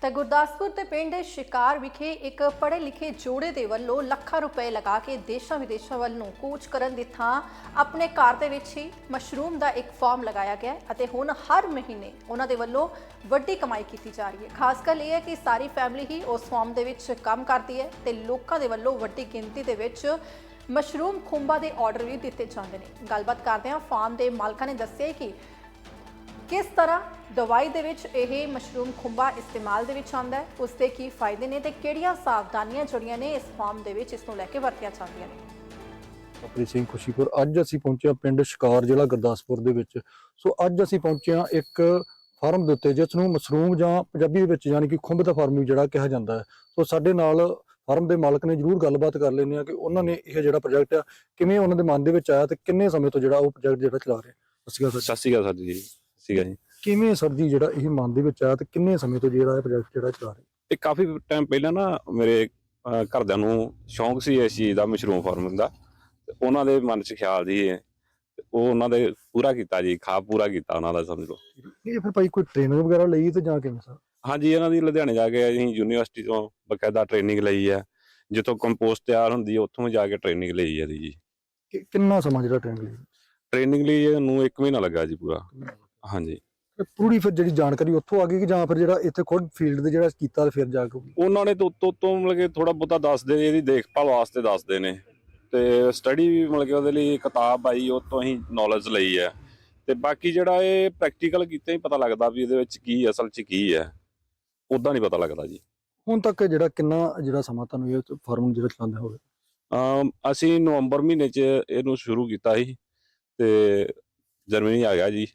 ਤਾਂ ਗੁਰਦਾਸਪੁਰ ਦੇ ਪਿੰਡ ਸ਼ਿਕਾਰ ਵਿਖੇ ਇੱਕ ਪੜ੍ਹੇ ਲਿਖੇ ਜੋੜੇ ਦੇ ਵੱਲੋਂ ਲੱਖਾਂ ਰੁਪਏ ਲਗਾ ਕੇ ਦੇਸ਼ਾਂ ਵਿਦੇਸ਼ਾਂ ਵੱਲ ਨੂੰ ਕੂਚ ਕਰਨ ਦੀ ਥਾਂ ਆਪਣੇ ਘਰ ਦੇ ਵਿੱਚ ਹੀ ਮਸ਼ਰੂਮ ਦਾ ਇੱਕ ਫਾਰਮ ਲਗਾਇਆ ਗਿਆ ਅਤੇ ਹੁਣ ਹਰ ਮਹੀਨੇ ਉਹਨਾਂ ਦੇ ਵੱਲੋਂ ਵੱਡੀ ਕਮਾਈ ਕੀਤੀ ਜਾ ਰਹੀ ਹੈ। ਖਾਸ ਗੱਲ ਇਹ ਹੈ ਕਿ ਸਾਰੀ ਫੈਮਿਲੀ ਹੀ ਉਸ ਫਾਰਮ ਦੇ ਵਿੱਚ ਕੰਮ ਕਰਦੀ ਹੈ ਤੇ ਲੋਕਾਂ ਦੇ ਵੱਲੋਂ ਵੱਡੀ ਗਿਣਤੀ ਦੇ ਵਿੱਚ ਮਸ਼ਰੂਮ ਖੁੰਬਾਂ ਦੇ ਆਰਡਰ ਵੀ ਦਿੱਤੇ ਜਾਂਦੇ ਨੇ। ਗੱਲਬਾਤ ਕਰਦੇ ਹਾਂ ਫਾਰਮ ਦੇ ਮਾਲਕਾਂ ਨੇ ਦੱਸਿਆ ਕਿ ਕਿਸ ਤਰ੍ਹਾਂ ਦਵਾਈ ਦੇ ਵਿੱਚ ਇਹ ਮਸ਼ਰੂਮ ਖੁੰਬਾ ਇਸਤੇਮਾਲ ਦੇ ਵਿੱਚ ਆਉਂਦਾ ਹੈ? ਉਸ ਦੇ ਕੀ ਫਾਇਦੇ ਨੇ ਤੇ ਕਿਹੜੀਆਂ ਸਾਵਧਾਨੀਆਂ ਜੁੜੀਆਂ ਨੇ ਇਸ ਫਾਰਮ ਦੇ ਵਿੱਚ? ਇਸ ਨੂੰ ਲੈ ਕੇ ਵਰਤੀਆਂ ਜਾਂਦੀਆਂ ਨੇ। ਪ੍ਰੀਤ ਸਿੰਘ ਖੁਸ਼ੀਪੁਰ ਅੱਜ ਅਸੀਂ ਪਹੁੰਚੇ ਹਾਂ ਪਿੰਡ ਸ਼ਿਕਾਰ ਜ਼ਿਲ੍ਹਾ ਗੁਰਦਾਸਪੁਰ ਦੇ ਵਿੱਚ। ਸੋ ਅੱਜ ਅਸੀਂ ਪਹੁੰਚੇ ਹਾਂ ਇੱਕ ਫਾਰਮ ਦੇ ਉੱਤੇ ਜਿਸ ਨੂੰ ਮਸ਼ਰੂਮ ਜਾਂ ਪੰਜਾਬੀ ਦੇ ਵਿੱਚ ਯਾਨੀ ਕਿ ਖੁੰਬ ਦਾ ਫਾਰਮ ਵੀ ਜਿਹੜਾ ਕਿਹਾ ਜਾਂਦਾ ਹੈ। ਸੋ ਸਾਡੇ ਨਾਲ ਫਾਰਮ ਦੇ ਮਾਲਕ ਨੇ ਜਰੂਰ ਗੱਲਬਾਤ ਕਰ ਲੈਂਦੇ ਆ ਕਿ ਉਹਨਾਂ ਨੇ ਇਹ ਜਿਹੜਾ ਪ੍ਰੋਜੈਕਟ ਆ ਕਿਵੇਂ ਉਹਨਾਂ ਦੇ ਮਨ ਦੇ ਵਿੱਚ ਆਇਆ ਤੇ ਕਿੰਨੇ ਸਮੇਂ ਤੋਂ ਜਿਹੜਾ ਉਹ ਪ੍ਰੋਜੈਕਟ ਜਿਹੜਾ ਚਲਾ ਰਹੇ ਸਰ ਸਤਿ ਸ਼੍ਰੀ ਅਕਾਲ ਸਰ ਜੀ। ਸੀਗਾ ਜੀ। ਕਿਵੇਂ ਸਰ ਜੀ ਜਿਹੜਾ ਇਹ ਮਨ ਦੇ ਵਿੱਚ ਆਇਆ ਤੇ ਕਿੰਨੇ ਸਮੇਂ ਤੋਂ ਜਿਹੜਾ ਇਹ ਪ੍ਰੋਜੈਕਟ ਜਿਹੜਾ ਚਲਾ ਰਹੇ? ਇਹ ਕਾਫੀ ਟਾਈਮ ਪਹਿਲਾਂ ਨਾ ਮੇਰੇ ਅਹ, ਘਰਦਿਆਂ ਨੂੰ ਸ਼ੌਂਕ ਸੀ ਇਸ ਚੀਜ਼ ਦਾ ਮਸ਼ਰੂਮ ਫਾਰਮਿੰਗ ਦਾ। ਤੇ ਉਹਨਾਂ ਦੇ ਮਨ 'ਚ ਖਿਆਲ ਸੀ ਇਹ। ਤੇ ਉਹ ਉਹਨਾਂ ਦੇ ਪੂਰਾ ਕੀਤਾ ਜੀ ਖਾਬ ਪੂਰਾ ਕੀਤਾ ਉਹਨਾਂ ਦਾ ਸਮਝ ਲਓ। ਇਹ ਫਿਰ ਭਾਈ ਕੋਈ ਟ੍ਰੇਨਿੰਗ ਵਗੈਰਾ ਲਈ ਤੇ ਜਾਂ ਕਿਵੇਂ ਸਰ? ਹਾਂਜੀ ਇਹਨਾਂ ਦੀ ਲੁਧਿਆਣੇ ਜਾ ਕੇ ਅਸੀਂ ਯੂਨੀਵਰਸਿਟੀ ਤੋਂ ਬਕਾਇਦਾ ਟ੍ਰੇਨਿੰਗ ਲਈ ਹੈ। ਜਿੱਥੋਂ ਕੰਪੋਸਟ ਤਿਆਰ ਹੁੰਦੀ ਹੈ ਉੱਥੋਂ ਜਾ ਕੇ ਟ੍ਰੇਨਿੰਗ ਲਈ ਹੈ ਜੀ। ਕਿ- ਕਿੰਨਾ ਸਮਾਂ ਜਿਹੜਾ ਟ੍ਰੇਨਿੰਗ ਲਈ? ਟ੍ਰੇਨਿੰਗ ਲਈ ਇਹਨੂੰ 1 ਮਹੀਨਾ ਲੱਗਾ ਜੀ ਪੂਰਾ। ਹਾਂਜੀ। ਪੂਰੀ ਫਿਰ ਜਿਹੜੀ ਜਾਣਕਾਰੀ ਉੱਥੋਂ ਆ ਗਈ ਕਿ ਜਾਂ ਫਿਰ ਜਿਹੜਾ ਇੱਥੇ ਖੁਦ ਫੀਲਡ ਦੇ ਜਿਹੜਾ ਕੀਤਾ ਫਿਰ ਜਾ ਕੇ ਉਹਨਾਂ ਨੇ ਤੋਂ ਤੋਂ ਤੋਂ ਮਤਲਬ ਕਿ ਥੋੜਾ ਬਹੁਤਾ ਦੱਸਦੇ ਇਹਦੀ ਦੇਖਭਾਲ ਵਾਸਤੇ ਦੱਸਦੇ ਨੇ। ਤੇ ਸਟੱਡੀ ਵੀ ਮਤਲਬ ਕਿ ਉਹਦੇ ਲਈ ਕਿਤਾਬ ਆਈ ਉਹ ਤੋਂ ਹੀ ਨੌਲੇਜ ਲਈ ਹੈ। ਤੇ ਬਾਕੀ ਜਿਹੜਾ ਇਹ ਪ੍ਰੈਕਟੀਕਲ ਕੀਤੇ ਹੀ ਪਤਾ ਲੱਗਦਾ ਵੀ ਇਹਦੇ ਵਿੱਚ ਕੀ ਅਸਲ 'ਚ ਕੀ ਹੈ। ਉਦਾਂ ਨਹੀਂ ਪਤਾ ਲੱਗਦਾ ਜੀ। ਹੁਣ ਤੱਕ ਜਿਹੜਾ ਕਿੰਨਾ ਜਿਹੜਾ ਸਮਾਂ ਤੁਹਾਨੂੰ ਇਹ ਫਾਰਮ ਜਿਹੜਾ ਚਲਾਉਂਦੇ ਹੋਵੇ ਅਸੀਂ ਨਵੰਬਰ ਮਹੀਨੇ 'ਚ ਇਹਨੂੰ ਸ਼ੁਰੂ ਕੀਤਾ ਸੀ। ਤੇ ਜਰਮਨੀ ਆ ਗਿਆ ਜੀ।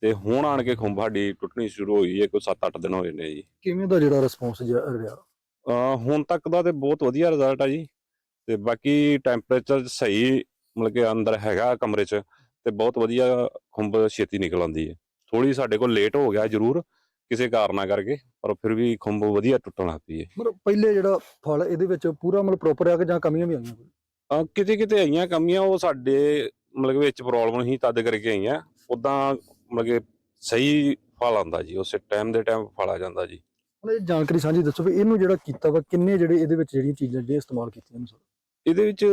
ਤੇ ਹੁਣ ਆਣ ਕੇ ਖੁੰਭ ਸਾਡੀ ਟੁੱਟਣੀ ਸ਼ੁਰੂ ਹੋਈ ਹੈ ਕੋਈ 7-8 ਦਿਨ ਹੋਏ ਨੇ ਜੀ। ਕਿਵੇਂ ਦਾ ਜਿਹੜਾ ਰਿਸਪੌਂਸ ਰਿਹਾ? ਅਹ ਹੁਣ ਤੱਕ ਦਾ ਤੇ ਬਹੁਤ ਵਧੀਆ ਰਿਜ਼ਲਟ ਆ ਜੀ। ਤੇ ਬਾਕੀ ਟੈਂਪਰੇਚਰ ਸਹੀ ਮਤਲਬ ਕਿ ਅੰਦਰ ਹੈਗਾ ਕਮਰੇ 'ਚ ਤੇ ਬਹੁਤ ਵਧੀਆ ਖੁੰਬ ਛੇਤੀ ਨਿਕਲ ਆਉਂਦੀ ਹੈ। ਥੋੜੀ ਸਾਡੇ ਕੋਲ ਲੇਟ ਹੋ ਗਿਆ ਜ਼ਰੂਰ ਕਿਸੇ ਕਾਰਨਾਂ ਕਰਕੇ ਪਰ ਫਿਰ ਵੀ ਖੁੰਬ ਵਧੀਆ ਟੁੱਟਣ ਲੱਗ ਪਈ ਹੈ। ਮਤਲਬ ਪਹਿਲੇ ਜਿਹੜਾ ਫਲ ਇਹਦੇ ਵਿੱਚ ਪੂਰਾ ਮਤਲਬ ਪ੍ਰੋਪਰ ਆ ਕੇ ਜਾਂ ਕਮੀਆਂ ਵੀ ਆਈਆਂ ਕੋਈ? ਅਹ ਕਿਤੇ ਕਿਤੇ ਆਈਆਂ ਕਮੀਆਂ ਉਹ ਸਾਡੇ ਮਤਲਬ ਕਿ ਵਿੱਚ ਪ੍ਰੋਬਲਮ ਹੀ ਤਦ ਕਰਕੇ ਆਈਆਂ। ਉਦਾਂ ਮਤਲਬ ਕਿ ਸਹੀ ਫਲ ਆਉਂਦਾ ਜੀ ਉਸੇ ਟਾਈਮ ਦੇ ਟਾਈਮ ਫਲ ਆ ਜਾਂਦਾ ਜੀ। ਹੁਣ ਇਹ ਜਾਣਕਾਰੀ ਸਾਂਝੀ ਦੱਸੋ ਵੀ ਇਹਨੂੰ ਜਿਹੜਾ ਕੀਤਾ ਵਾ ਕਿੰਨੇ ਜਿਹੜੇ ਇਹਦੇ ਵਿੱਚ ਜਿਹੜੀਆਂ ਚੀਜ਼ਾਂ ਜਿਹੜੀਆਂ ਇਸਤੇਮਾਲ ਕੀਤੀਆਂ ਨੇ ਸਰ? ਇਹਦੇ ਵਿੱਚ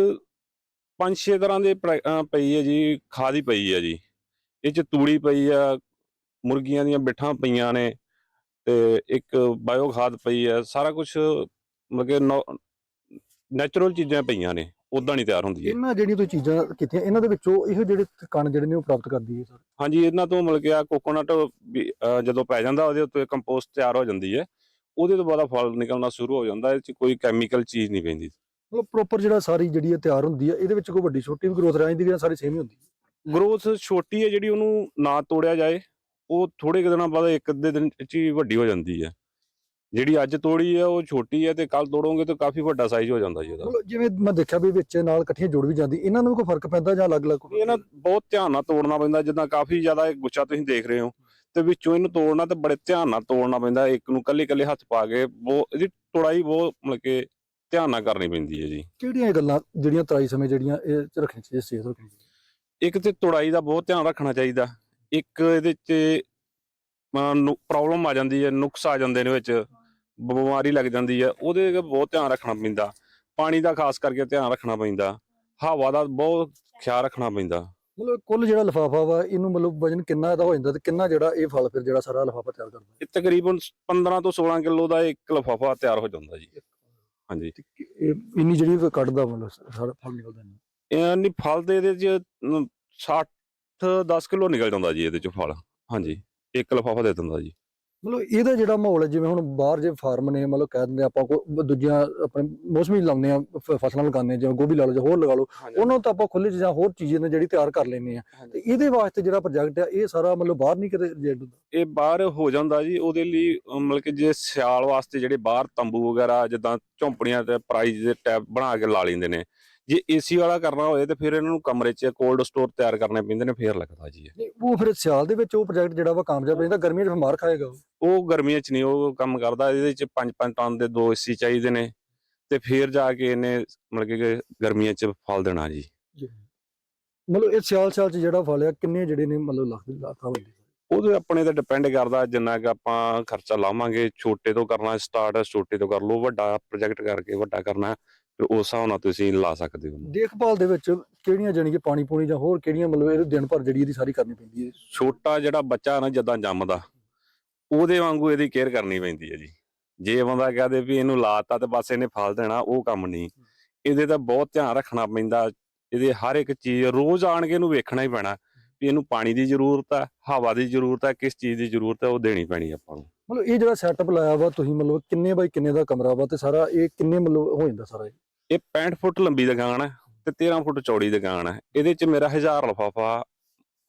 ਪੰਜ ਛੇ ਤਰ੍ਹਾਂ ਦੇ ਪ੍ਰੈ- ਅਹ ਪਈ ਹੈ ਜੀ ਖਾਦ ਹੀ ਪਈ ਹੈ ਜੀ। ਇਹ ਚ ਤੂੜੀ ਪਈ ਆ ਮੁਰਗੀਆਂ ਦੀਆਂ ਬਿੱਠਾਂ ਪਈਆਂ ਨੇ ਤੇ ਇੱਕ ਬਾਇਓ ਖਾਦ ਪਈ ਹੈ ਸਾਰਾ ਕੁਝ ਮਤਲਬ ਕਿ ਨੈਚੁਰਲ ਚੀਜ਼ਾਂ ਪਈਆਂ ਨੇ। ਉਦਾਂ ਨਹੀਂ ਤਿਆਰ ਹੁੰਦੀ ਹੈ ਇਹਨਾਂ ਜਿਹੜੀਆਂ ਤੁਸੀਂ ਚੀਜ਼ਾਂ ਕੀਤੀਆਂ ਇਹਨਾਂ ਦੇ ਵਿੱਚੋਂ ਇਹ ਜਿਹੜੇ ਕਣ ਜਿਹੜੇ ਨੇ ਉਹ ਪ੍ਰਾਪਤ ਕਰਦੀ ਹੈ ਸਰ? ਹਾਂਜੀ ਇਹਨਾਂ ਤੋਂ ਮਿਲ ਗਿਆ ਕੋਕੋਨਟ ਜਦੋਂ ਪੈ ਜਾਂਦਾ ਉਹਦੇ ਉੱਤੇ ਕੰਪੋਸਟ ਤਿਆਰ ਹੋ ਜਾਂਦੀ ਹੈ। ਉਹਦੇ ਤੋਂ ਬਾਅਦ ਫਲ ਨਿਕਲਣਾ ਸ਼ੁਰੂ ਹੋ ਜਾਂਦਾ ਇਹ ਚ ਕੋਈ ਕੈਮੀਕਲ ਚੀਜ਼ ਨਹੀਂ ਪੈਂਦੀ। ਮਤਲਬ ਪ੍ਰੋਪਰ ਜਿਹੜਾ ਸਾਰੀ ਜਿਹੜੀ ਇਹ ਤਿਆਰ ਹੁੰਦੀ ਹੈ ਇਹਦੇ ਵਿੱਚ ਕੋਈ ਵੱਡੀ ਛੋਟੀ ਵੀ ਗਰੋਥ ਰਹਿ ਜਾਂਦੀ ਹੈ ਸਾਰੀ ਸੇਮ ਹੀ ਹੁੰਦੀ? ਹੈ ਗਰੋਥ ਛੋਟੀ ਹੈ ਜਿਹੜੀ ਉਹਨੂੰ ਨਾ ਤੋੜਿਆ ਜਾਏ ਉਹ ਥੋੜੇ ਕੁ ਦਿਨਾਂ ਬਾਅਦ ਇੱਕ ਅੱਧੇ ਦਿਨ ਚ ਹੀ ਵੱਡੀ ਹੋ ਜਾਂਦੀ ਹੈ। ਜਿਹੜੀ ਅੱਜ ਤੋੜੀ ਹੈ ਉਹ ਛੋਟੀ ਹੈ ਤੇ ਕੱਲ ਤੋੜੋਗੇ ਤਾਂ ਕਾਫੀ ਵੱਡਾ ਸਾਈਜ਼ ਹੋ ਜਾਂਦਾ ਜੀ ਉਹਦਾ ਮਤਲਬ ਜਿਵੇਂ ਮੈਂ ਦੇਖਿਆ ਵੀ ਵਿੱਚ ਨਾਲ ਇਕੱਠੀਆਂ ਜੁੜ ਵੀ ਜਾਂਦੀ ਇਹਨਾਂ ਨੂੰ ਵੀ ਕੋਈ ਫ਼ਰਕ ਪੈਂਦਾ ਜਾਂ ਅਲੱਗ-ਅਲੱਗ ਕੋਈ? ਇਹ ਨਾ ਬਹੁਤ ਧਿਆਨ ਨਾਲ ਤੋੜਨਾ ਪੈਂਦਾ ਜਿੱਦਾਂ ਕਾਫੀ ਜ਼ਿਆਦਾ ਇਹ ਗੁੱਛਾ ਤੁਸੀਂ ਦੇਖ ਰਹੇ ਹੋ। ਤੇ ਵਿੱਚੋਂ ਇਹਨੂੰ ਤੋੜਨਾ ਤੇ ਬੜੇ ਧਿਆਨ ਨਾਲ ਤੋੜਨਾ ਪੈਂਦਾ ਇੱਕ ਨੂੰ ਕੱਲੇ ਕੱਲੇ ਹੱਥ ਪਾ ਕੇ ਬਹੁਤ ਇਹਦੀ ਤੋੜਾਈ ਬਹੁਤ ਮਤਲਬ ਕਿ ਧਿਆਨ ਨਾਲ ਕਰਨੀ ਪੈਂਦੀ ਹੈ ਜੀ। ਕਿਹੜੀਆਂ ਗੱਲਾਂ ਜਿਹੜੀਆਂ ਤਰਾਈ ਸਮੇਂ ਜਿਹੜੀਆਂ ਇਹ ਚ ਰੱਖਣੀ ਚਾਹੀਦੀ ਸੇਧ ਰੱਖਣੀ ਚਾਹੀਦੀ? ਇੱਕ ਤੇ ਤੋੜਾਈ ਦਾ ਬਹੁਤ ਧਿਆਨ ਰੱਖਣਾ ਚਾਹੀਦਾ ਇੱਕ ਇਹਦੇ ਚ ਪ੍ਰੋਬਲਮ ਆ ਜਾਂਦੀ ਹੈ ਨੁਕਸ ਆ ਜਾਂਦੇ ਨੇ ਵਿੱਚ। ਬਿਮਾਰੀ ਲੱਗ ਜਾਂਦੀ ਹੈ ਉਹਦੇ ਬਹੁਤ ਧਿਆਨ ਰੱਖਣਾ ਪੈਂਦਾ। ਪਾਣੀ ਦਾ ਖਾਸ ਕਰਕੇ ਧਿਆਨ ਰੱਖਣਾ ਪੈਂਦਾ। ਹਵਾ ਦਾ ਬਹੁਤ ਖਿਆਲ ਰੱਖਣਾ ਪੈਂਦਾ। ਮਤਲਬ ਕੁੱਲ ਜਿਹੜਾ ਲਫਾਫਾ ਵਾ ਇਹਨੂੰ ਮਤਲਬ ਵਜਨ ਕਿੰਨਾ ਇਹਦਾ ਹੋ ਜਾਂਦਾ ਤੇ ਕਿੰਨਾ ਜਿਹੜਾ ਇਹ ਫਲ ਫਿਰ ਜਿਹੜਾ ਸਾਰਾ ਲਫਾਫਾ ਤਿਆਰ ਕਰਦਾ? ਇਹ ਤਕਰੀਬਨ 15 ਤੋਂ 16 ਕਿਲੋ ਦਾ ਇੱਕ ਲਫਾਫਾ ਤਿਆਰ ਹੋ ਜਾਂਦਾ ਜੀ। ਹਾਂਜੀ। ਇਹ ਇੰਨੀ ਜਿਹੜੀ ਕੱਢਦਾ ਮਤਲਬ ਸਾਰਾ ਫਲ ਨਿਕਲਦਾ ਨਹੀਂ ਇਹ ਨਹੀਂ ਫਲ ਦੇ ਇਹਦੇ ਚ 60 10 ਕਿਲੋ ਨਿਕਲ ਜਾਂਦਾ ਜੀ ਇਹਦੇ ਚ ਫਲ। ਹਾਂਜੀ। ਇੱਕ ਲਫਾਫਾ ਦੇ ਦਿੰਦਾ ਜੀ। ਮਤਲਬ ਇਹਦਾ ਜਿਹੜਾ ਮਾਹੌਲ ਹੈ ਜਿਵੇਂ ਹੁਣ ਬਾਹਰ ਜੇ ਫਾਰਮ ਨੇ ਮਤਲਬ ਕਹਿ ਦਿੰਦੇ ਆਪਾਂ ਕੋ ਦੂਜੀਆਂ ਆਪਣੇ ਮੌਸਮੀ ਲਾਉਂਦੇ ਆ ਫ- ਫਸਲਾਂ ਲਗਾਉਂਦੇ ਆ ਜਿਵੇਂ ਗੋਭੀ ਲਾ ਲਓ ਜਾਂ ਹੋਰ ਲਗਾ ਲਓ ਉਹਨਾਂ ਤੋਂ ਆਪਾਂ ਖੁੱਲੇ ਚ ਜਾਂ ਹੋਰ ਚੀਜ਼ਾਂ ਨੇ ਜਿਹੜੀ ਤਿਆਰ ਕਰ ਲੈਂਦੇ ਆ। ਤੇ ਇਹਦੇ ਵਾਸਤੇ ਜਿਹੜਾ ਪ੍ਰੋਜੈਕਟ ਆ ਇਹ ਸਾਰਾ ਮਤਲਬ ਬਾਹਰ ਨਹੀਂ ਕਿਤੇ ਹੁੰਦਾ ਇਹ ਬਾਹਰ ਹੋ ਜਾਂਦਾ ਜੀ ਉਹਦੇ ਲਈ ਅਹ ਮਤਲਬ ਕਿ ਜੇ ਸਿਆਲ ਵਾਸਤੇ ਜਿਹੜੇ ਬਾਹਰ ਤੰਬੂ ਵਗੈਰਾ ਜਿੱਦਾਂ ਝੌਂਪੜੀਆਂ ਤੇ ਪ੍ਰਾਈਜ਼ ਦੇ ਟੈਬ ਬਣਾ ਕੇ ਲਾ ਲੈਂਦੇ ਨੇ ਜੇ ਏਸੀ ਵਾਲਾ ਕਰਨਾ ਹੋਏ ਤੇ ਫਿਰ ਇਹਨਾਂ ਨੂੰ ਕਮਰੇ 'ਚ ਕੋਲਡ ਸਟੋਰ ਤਿਆਰ ਕਰਨੇ ਪੈਂਦੇ ਨੇ ਫੇਰ ਲੱਗਦਾ ਜੀ ਇਹ। ਨਹੀਂ ਉਹ ਫਿਰ ਸਿਆਲ ਦੇ ਵਿੱਚ ਉਹ ਪ੍ਰੋਜੈਕਟ ਜਿਹੜਾ ਵਾ ਕਾਮਯਾਬ ਰਹਿੰਦਾ ਗਰਮੀਆਂ 'ਚ ਮਾਰ ਖਾਏਗਾ ਉਹ। ਉਹ ਗਰਮੀਆਂ 'ਚ ਨਹੀਂ ਉਹ ਕੰਮ ਕਰਦਾ ਇਹਦੇ 'ਚ 5-5 ਟਨ ਦੇ ਦੋ ਏਸੀ ਚਾਹੀਦੇ ਨੇ ਤੇ ਫੇਰ ਜਾ ਕੇ ਇਹਨੇ ਮਤਲਬ ਕਿ ਗਰਮੀਆਂ 'ਚ ਫਲ ਦੇਣਾ ਜੀ। ਮਤਲਬ ਇਹ ਸਿਆਲ ਸਿਆਲ 'ਚ ਜਿਹੜਾ ਫਲ ਆ ਕਿੰਨੇ ਜਿਹੜੇ ਨੇ ਮਤਲਬ ਲੱਖ ਲੱਖਾਂ ਹੁੰਦੇ ਉਹਦੇ ਆਪਣੇ ਤੇ ਡਿਪੈਂਡ ਕਰਦਾ ਜਿੰਨਾ ਕਿ ਆਪਾਂ ਖਰਚਾ ਲਾਵਾਂਗੇ ਛੋਟੇ ਤੋਂ ਕਰਨਾ ਸਟਾਰਟ ਛੋਟੇ ਤੋਂ ਕਰ ਲਓ ਵੱਡਾ ਪ੍ਰੋਜੈਕਟ ਕਰਕੇ ਵੱਡਾ ਕਰਨਾ। ਫਿਰ ਉਸ ਹਿਸਾਬ ਨਾਲ ਤੁਸੀਂ ਲਾ ਸਕਦੇ ਹੋ। ਦੇਖਭਾਲ ਦੇ ਵਿੱਚ ਕਿਹੜੀਆਂ ਜਾਣੀ ਕਿ ਪਾਣੀ ਪੂਣੀ ਜਾਂ ਹੋਰ ਕਿਹੜੀਆਂ ਮਤਲਬ ਇਹ ਦਿਨ ਭਰ ਜਿਹੜੀ ਇਹਦੀ ਸਾਰੀ ਕਰਨੀ ਪੈਂਦੀ ਹੈ? ਛੋਟਾ ਜਿਹੜਾ ਬੱਚਾ ਨਾ ਜਦਾਂ ਜੰਮਦਾ ਉਹਦੇ ਵਾਂਗੂ ਇਹਦੀ ਕੇਅਰ ਕਰਨੀ ਪੈਂਦੀ ਹੈ ਜੀ। ਜੇ ਬੰਦਾ ਕਹਦੇ ਵੀ ਇਹਨੂੰ ਲਾਤਾ ਤੇ ਬਸ ਇਹਨੇ ਫਲ ਦੇਣਾ ਉਹ ਕੰਮ ਨਹੀਂ। ਇਹਦੇ ਤਾਂ ਬਹੁਤ ਧਿਆਨ ਰੱਖਣਾ ਪੈਂਦਾ। ਇਹਦੇ ਹਰ ਇੱਕ ਚੀਜ਼ ਰੋਜ਼ ਆਣ ਕੇ ਇਹਨੂੰ ਵੇਖਣਾ ਹੀ ਪੈਣਾ ਵੀ ਇਹਨੂੰ ਪਾਣੀ ਦੀ ਜ਼ਰੂਰਤ ਹੈ ਹਵਾ ਦੀ ਜ਼ਰੂਰਤ ਹੈ ਕਿਸ ਚੀਜ਼ ਦੀ ਜ਼ਰੂਰਤ ਹੈ ਉਹ ਦੇਣੀ ਪੈਣੀ ਆਪਾਂ ਨੂੰ। ਮਤਲਬ ਇਹ ਜਿਹੜਾ ਸੈਟਅਪ ਲਾਇਆ ਵਾ ਤੁਸੀਂ ਮਤਲਬ ਕਿੰਨੇ ਬਾਈ ਕਿੰਨੇ ਦਾ ਕਮਰਾ ਵਾ ਤੇ ਸਾਰਾ ਇਹ ਕਿੰਨੇ ਮਤਲਬ ਹੋ ਜਾਂਦਾ ਸਾਰਾ ਇਹ? ਇਹ 65 ਫੁੱਟ ਲੰਬੀ ਦੁਕਾਨ ਹੈ ਤੇ 13 ਫੁੱਟ ਚੌੜੀ ਦੁਕਾਨ ਹੈ। ਇਹਦੇ ਚ ਮੇਰਾ 1000 ਲਫਾਫਾ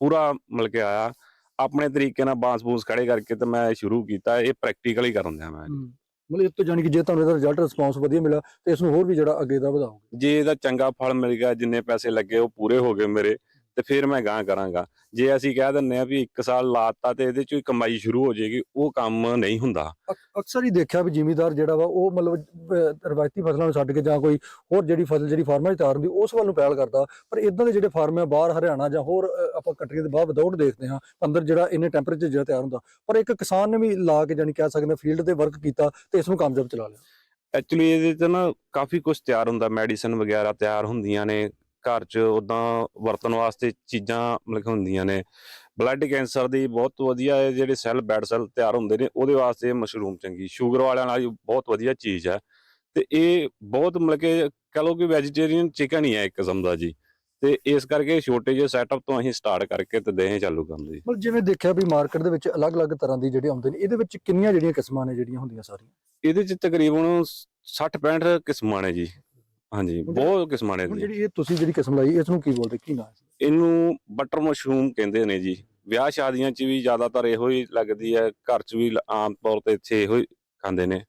ਪੂਰਾ ਮਿਲ ਕੇ ਆਇਆ। ਆਪਣੇ ਤਰੀਕੇ ਨਾਲ ਬਾਂਸ ਬੂਸ ਖੜੇ ਕਰਕੇ ਤੇ ਮੈਂ ਸ਼ੁਰੂ ਕੀਤਾ। ਇਹ ਪ੍ਰੈਕਟੀਕਲ ਕਰਨ ਦਿਆ ਮੈਂ ਮਤਲਬ ਇਹ ਤੋਂ ਜਾਣੀ ਕਿ ਜੇ ਤੁਹਾਨੂੰ ਇਹਦਾ ਰਿਜ਼ਲਟ ਰਿਸਪੌਂਸ ਵਧੀਆ ਮਿਲਿਆ ਤੇ ਇਸ ਨੂੰ ਹੋਰ ਵੀ ਜਿਹੜਾ ਅੱਗੇ ਦਾ ਵਧਾਓਗੇ। ਜੇ ਇਹਦਾ ਚੰਗਾ ਫਲ ਮਿਲ ਗਿਆ ਜਿੰਨੇ ਪੈਸੇ ਲੱਗੇ ਉਹ ਪੂਰੇ ਹੋ ਗਏ ਮੇਰੇ। ਤੇ ਫਿਰ ਮੈਂ ਗਾਂ ਕਰਾਂਗਾ। ਜੇ ਅਸੀਂ ਕਹਿ ਦਿੰਨੇ ਆ ਵੀ 1 ਸਾਲ ਲਾਤਾ ਤੇ ਇਹਦੇ ਚੋਂ ਕਮਾਈ ਸ਼ੁਰੂ ਹੋ ਜਾਏਗੀ ਉਹ ਕੰਮ ਨਹੀਂ ਹੁੰਦਾ। ਅਕ- ਅਕਸਰ ਹੀ ਦੇਖਿਆ ਵੀ ਜ਼ਿਮੀਦਾਰ ਜਿਹੜਾ ਵਾ ਉਹ ਮਤਲਬ ਰਵਾਇਤੀ ਫਸਲਾਂ ਨੂੰ ਛੱਡ ਕੇ ਜਾਂ ਕੋਈ ਹੋਰ ਜਿਹੜੀ ਫਸਲ ਜਿਹੜੀ ਫਾਰਮਾਂ 'ਚ ਤਿਆਰ ਹੁੰਦੀ ਉਸ ਵੱਲ ਨੂੰ ਪਹਿਲ ਕਰਦਾ। ਪਰ ਇਦਾਂ ਦੇ ਜਿਹੜੇ ਫਾਰਮ ਆ ਬਾਹਰ ਹਰਿਆਣਾ ਜਾਂ ਹੋਰ ਆਪਾਂ ਕੰਟਰੀ ਦੇ ਬਾਹਰ ਵਿਦਆਊਟ ਦੇਖਦੇ ਹਾਂ ਅੰਦਰ ਜਿਹੜਾ ਇੰਨੇ ਟੈਂਪਰੇਚਰ ਜਿਹੜਾ ਤਿਆਰ ਹੁੰਦਾ। ਪਰ ਇੱਕ ਕਿਸਾਨ ਨੇ ਵੀ ਲਾ ਕੇ ਜਾਨੀ ਕਹਿ ਸਕਦੇ ਫੀਲਡ ਤੇ ਵਰਕ ਕੀਤਾ ਤੇ ਇਸ ਨੂੰ ਕਾਮਯਾਬ ਚਲਾ ਲਿਆ। ਐਕਚੁਅਲੀ ਇਹਦੇ ਤੇ ਨਾ ਕਾਫੀ ਕੁਝ ਤਿਆਰ ਹੁੰਦਾ ਮੈਡੀਸਨ ਵਗੈਰਾ ਤਿਆਰ ਹੁੰਦੀਆਂ ਨੇ ਘਰ 'ਚ ਉਦਾਂ ਵਰਤਣ ਵਾਸਤੇ ਚੀਜ਼ਾਂ ਮਤਲਬ ਕਿ ਹੁੰਦੀਆਂ ਨੇ। ਬਲੱਡ ਕੈਂਸਰ ਦੀ ਬਹੁਤ ਵਧੀਆ ਜਿਹੜੇ ਸੈੱਲ ਬੈਡ ਸੈੱਲ ਤਿਆਰ ਹੁੰਦੇ ਨੇ ਉਹਦੇ ਵਾਸਤੇ ਮਸ਼ਰੂਮ ਚੰਗੀ। ਸ਼ੂਗਰ ਵਾਲਿਆਂ ਨਾਲ ਬਹੁਤ ਵਧੀਆ ਚੀਜ਼ ਹੈ। ਤੇ ਇਹ ਬਹੁਤ ਮਤਲਬ ਕਿ ਕਹ ਲਓ ਕਿ ਵੈਜੀਟੇਰੀਅਨ ਚਿਕਨ ਹੀ ਹੈ ਇੱਕ ਕਿਸਮ ਦਾ ਜੀ। ਤੇ ਇਸ ਕਰਕੇ ਛੋਟੇ ਜਿਹੇ ਸੈਟਅਪ ਤੋਂ ਅਸੀਂ ਸਟਾਰਟ ਕਰਕੇ ਤੇ ਦੇਹ ਚਾਲੂ ਕਰਨ ਦੀ ਮਤਲਬ ਜਿਵੇਂ ਦੇਖਿਆ ਵੀ ਮਾਰਕੀਟ ਦੇ ਵਿੱਚ ਅਲੱਗ-ਅਲੱਗ ਤਰ੍ਹਾਂ ਦੀ ਜਿਹੜੇ ਆਉਂਦੇ ਨੇ ਇਹਦੇ ਵਿੱਚ ਕਿੰਨੀਆਂ ਜਿਹੜੀਆਂ ਕਿਸਮਾਂ ਨੇ ਜਿਹੜੀਆਂ ਹੁੰਦੀਆਂ ਸਾਰੀਆਂ? ਇਹਦੇ 'ਚ ਤਕਰੀਬਨ 60 65 ਕਿਸਮਾਂ ਨੇ ਜੀ। ਹਾਂਜੀ ਬਹੁਤ ਕਿਸਮਾਂ ਨੇ ਹੁਣ ਜੀ ਜਿਹੜੀ ਇਹ ਤੁਸੀਂ ਜਿਹੜੀ ਕਿਸਮ ਲਾਈ ਇਸ ਨੂੰ ਕੀ ਬੋਲਦੇ ਕੀ ਨਾਮ ਹੈ ਇਹਨੂੰ ਬਟਰ ਮਸ਼ਰੂਮ ਕਹਿੰਦੇ ਨੇ ਜੀ। ਵਿਆਹ ਸ਼ਾਦੀਆਂ 'ਚ ਵੀ ਜ਼ਿਆਦਾਤਰ ਇਹੋ ਹੀ ਲੱਗਦੀ ਹੈ ਘਰ 'ਚ ਵੀ ਲ- ਆਮ ਤੌਰ ਤੇ ਇੱਥੇ ਇਹੋ ਹੀ ਖਾਂਦੇ ਨੇ।